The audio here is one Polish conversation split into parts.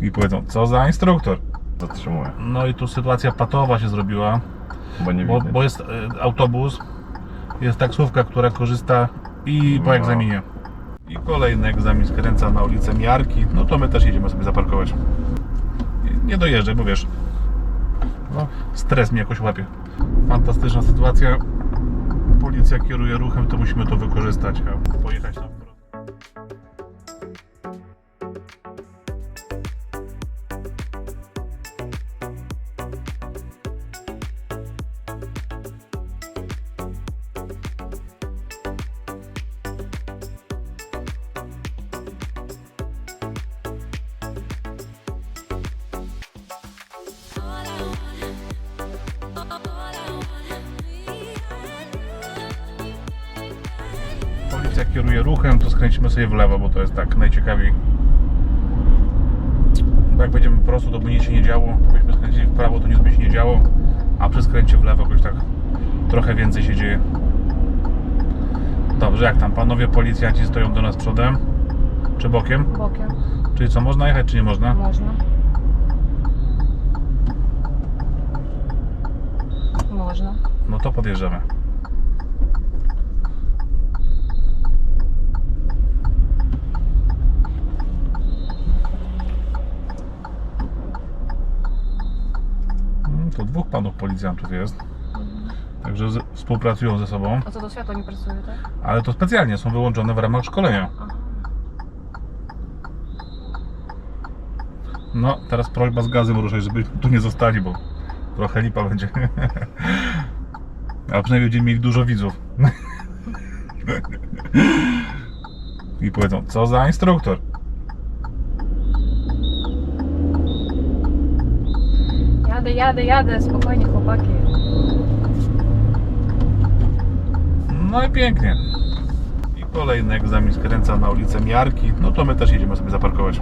I powiedzą, co za instruktor. Zatrzymuję, No i tu sytuacja patowa się zrobiła, bo nie bo, widać. bo jest e, autobus, jest taksówka, która korzysta i po No. egzaminie. I kolejny egzamin skręca na ulicę Miarki, no to my też jedziemy sobie zaparkować. Nie dojeżdżaj, bo wiesz, no, stres mnie jakoś łapie. Fantastyczna sytuacja. Policja kieruje ruchem, to musimy to wykorzystać, a pojechać na kieruje ruchem, to skręcimy sobie w lewo, bo to jest tak najciekawiej. Jak będziemy prosto, to by nic się nie działo. Jakbyśmy skręcili w prawo, to nic by się nie działo. A przy skręcie w lewo jakoś tak trochę więcej się dzieje. Dobrze, jak tam panowie policjanci stoją do nas przodem? Czy bokiem? Bokiem. Czyli co, można jechać, czy nie można? Można. Można. No to podjeżdżamy. Mm, To dwóch panów policjantów jest. Także z, współpracują ze sobą, A co to światło nie pracuje, tak? ale to specjalnie są wyłączone w ramach szkolenia. No, teraz prośba z gazem ruszać, żeby tu nie zostali, bo trochę lipa będzie. A przynajmniej będziemy mieli dużo widzów. I powiedzą, co za instruktor. Jadę, jadę, spokojnie chłopaki. No i pięknie. I kolejny egzamin skręca na ulicę Miarki. No to my też jedziemy sobie zaparkować.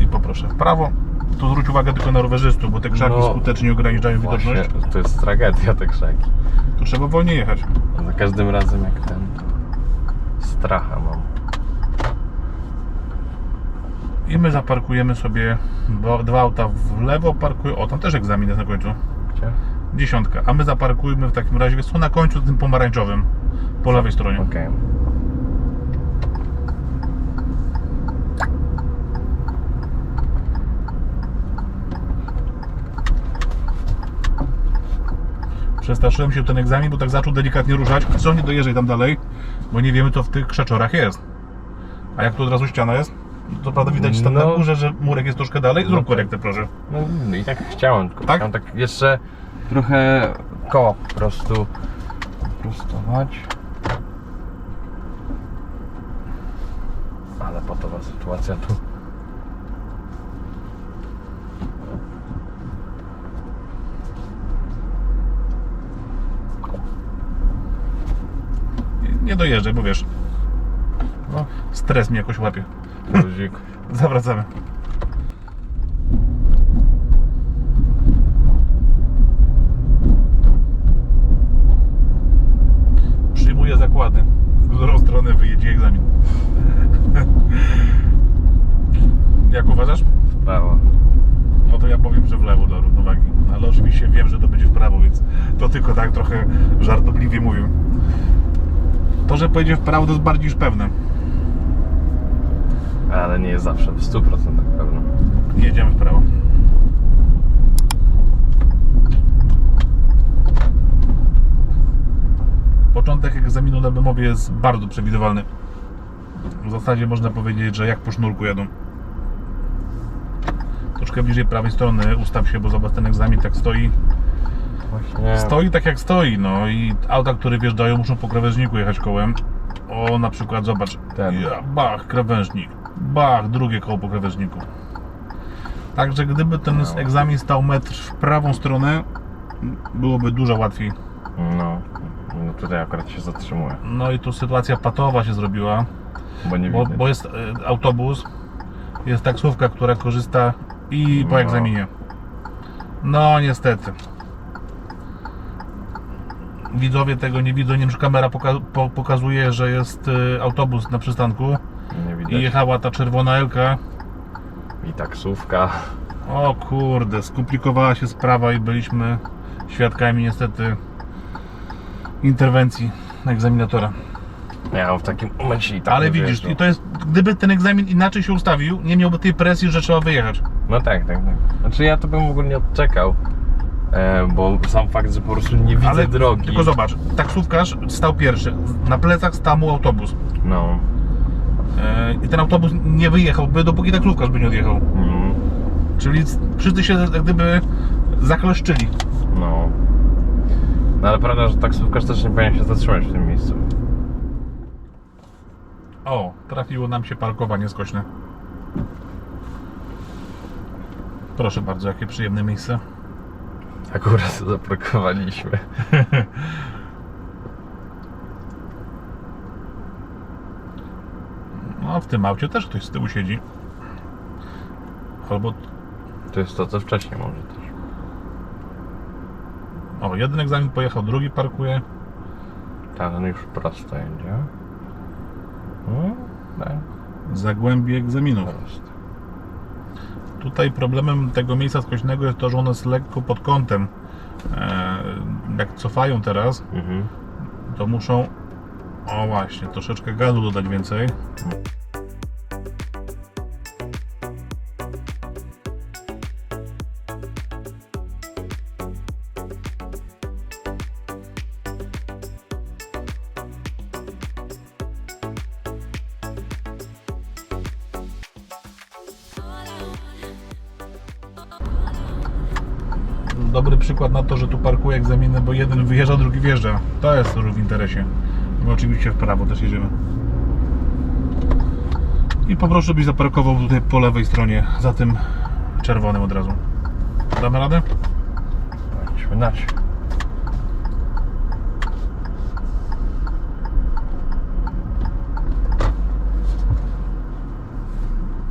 I poproszę w prawo. Tu zwróć uwagę tylko na rowerzystów, bo te krzaki No, skutecznie ograniczają Właśnie, widoczność. to jest tragedia te krzaki. Tu trzeba wolniej jechać. Za każdym razem jak ten stracha mam. I my zaparkujemy sobie dwa, dwa auta w lewo, parkują. O, tam też egzamin jest na końcu. Gdzie? Dziesiątka. A my zaparkujmy w takim razie, jest tu na końcu tym pomarańczowym, po lewej stronie. Okej. Przestraszyłem się ten egzamin, bo tak zaczął delikatnie ruszać. Co nie dojeżdżaj tam dalej, bo nie wiemy, co w tych krzaczorach jest. A jak tu od razu ściana jest, to prawda widać tam na No. górze, że murek jest troszkę dalej. Zrób No tak. korektę, proszę. No, i tak chciałem, tylko Tak? chciałem tak jeszcze trochę koło po prostu prostować. Ale patowa sytuacja tu. Nie- dojeżdżaj, bo wiesz, No, stres mnie jakoś łapie. luzik. Zawracamy. Przyjmuję zakłady, w którą stronę wyjedzie egzamin. Jak uważasz? Prawo. No to ja powiem, że w lewo do równowagi. Ale oczywiście wiem, że to będzie w prawo, więc to tylko tak trochę żartobliwie mówię. To, że pojedzie w prawo, to jest bardziej niż pewne. Ale nie jest zawsze w 100% pewno. Jedziemy w prawo. Początek egzaminu na Bemowie jest bardzo przewidywalny. W zasadzie można powiedzieć, że jak po sznurku jadą. Troszkę bliżej prawej strony ustaw się, bo zobacz ten egzamin tak stoi. Właśnie. Stoi tak jak stoi, no i auta, które wjeżdżają muszą po krawężniku jechać kołem. O, na przykład zobacz, Ten. Ja, bach, krawężnik, bach, drugie koło po krawężniku. Także gdyby ten No. egzamin stał metr w prawą stronę, byłoby dużo łatwiej. No, no tutaj akurat się zatrzymuję, No i tu sytuacja patowa się zrobiła, bo nie bo, widać. bo jest e, autobus, jest taksówka, która korzysta i po No. egzaminie. No niestety. Widzowie tego nie widzą, nie wiem czy kamera poka- po- pokazuje, że jest y, autobus na przystanku Nie widać. i jechała ta czerwona Elka. I taksówka. O kurde, skomplikowała się sprawa i byliśmy świadkami niestety interwencji egzaminatora. Ja w takim momencie i tak Ale nie widzisz, wyjeżdżam. i to jest, gdyby ten egzamin inaczej się ustawił, nie miałby tej presji, że trzeba wyjechać. No tak, tak, tak. Znaczy ja to bym w ogóle nie odczekał. E, bo sam fakt, że po prostu nie widzę Ale drogi. tylko zobacz, taksówkarz stał pierwszy, na plecach stał mu autobus. No. E, I ten autobus nie wyjechałby, dopóki taksówkarz by nie odjechał. Mm, Czyli wszyscy się jak gdyby zakleszczyli. no. No ale prawda, że taksówkarz też nie powinien się zatrzymać w tym miejscu. O, trafiło nam się parkowanie skośne. Proszę bardzo, jakie przyjemne miejsce. Akurat zaparkowaliśmy. No, w tym aucie też ktoś z tyłu siedzi. Albo, To jest to, co wcześniej może też. o, jeden egzamin pojechał, drugi parkuje. Ten już prosto jedzie. No, tak. Zagłębie egzaminów. Prosto. Tutaj problemem tego miejsca skośnego jest to, że ono jest lekko pod kątem. E, jak cofają teraz, Mhm. to muszą, o właśnie, troszeczkę gazu dodać więcej. Dobry przykład na to, że tu parkuje egzaminy, bo jeden wyjeżdża, drugi wjeżdża. To jest już w interesie. My oczywiście w prawo też jedziemy. I poproszę, byś zaparkował tutaj po lewej stronie, za tym czerwonym od razu. Damy radę? Dać.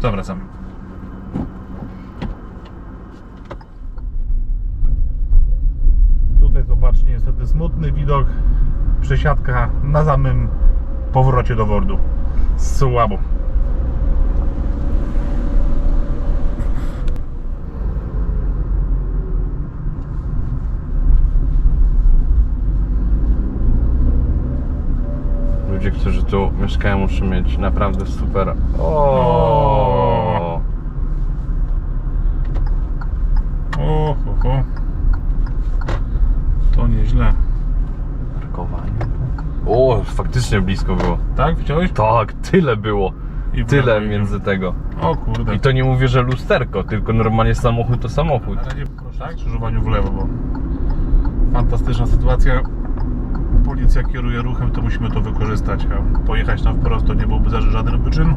Zawracamy. Tutaj Przesiadka na samym powrocie do Wordu. Słabo. Ludzie, którzy tu mieszkają, muszą mieć naprawdę super. O. O, ho, ho. To nieźle. O, faktycznie blisko było. Tak, widziałeś? Tak, tyle było. I Tyle między tego. O kurde. I to nie mówię, że lusterko, tylko normalnie samochód to samochód. Na razie proszę tak, skrzyżowaniu w lewo, bo fantastyczna sytuacja. Policja kieruje ruchem, to musimy to wykorzystać. A pojechać tam wprost to nie byłby żaden wyczyn.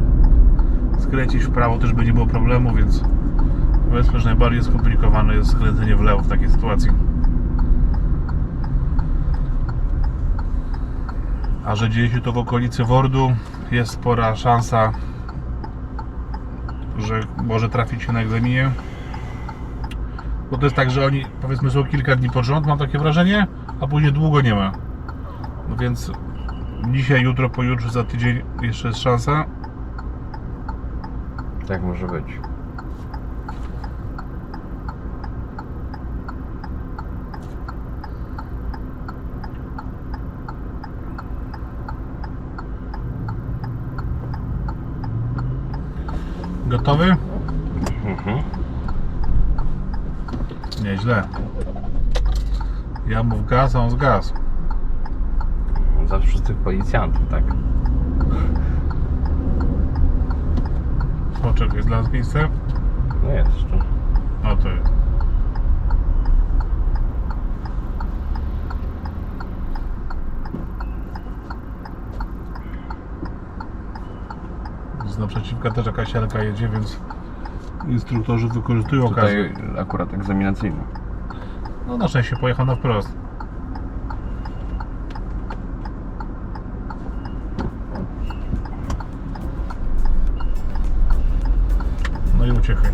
Skręcić w prawo też by nie było problemu, więc powiedzmy, że najbardziej skomplikowane jest skręcenie w lewo w takiej sytuacji. A że dzieje się to w okolicy Wordu, jest spora szansa, że może trafić się na egzaminie. Bo to jest tak, że oni powiedzmy są kilka dni pod rząd, mam takie wrażenie, a później długo nie ma. No więc dzisiaj, jutro, pojutrze, za tydzień jeszcze jest szansa. Tak może być. Gotowy? Mhm. Nieźle. Ja mu w gaz, a on z gaz. Zawsze z tych policjantów, tak. Poczekaj, jest dla nas miejsce? No jest tu. O, to jest. Z naprzeciwka też jakaś siarka jedzie, więc instruktorzy wykorzystują okazję. Tutaj akurat egzaminacyjny. No na szczęście pojechał na wprost. No i uciekaj.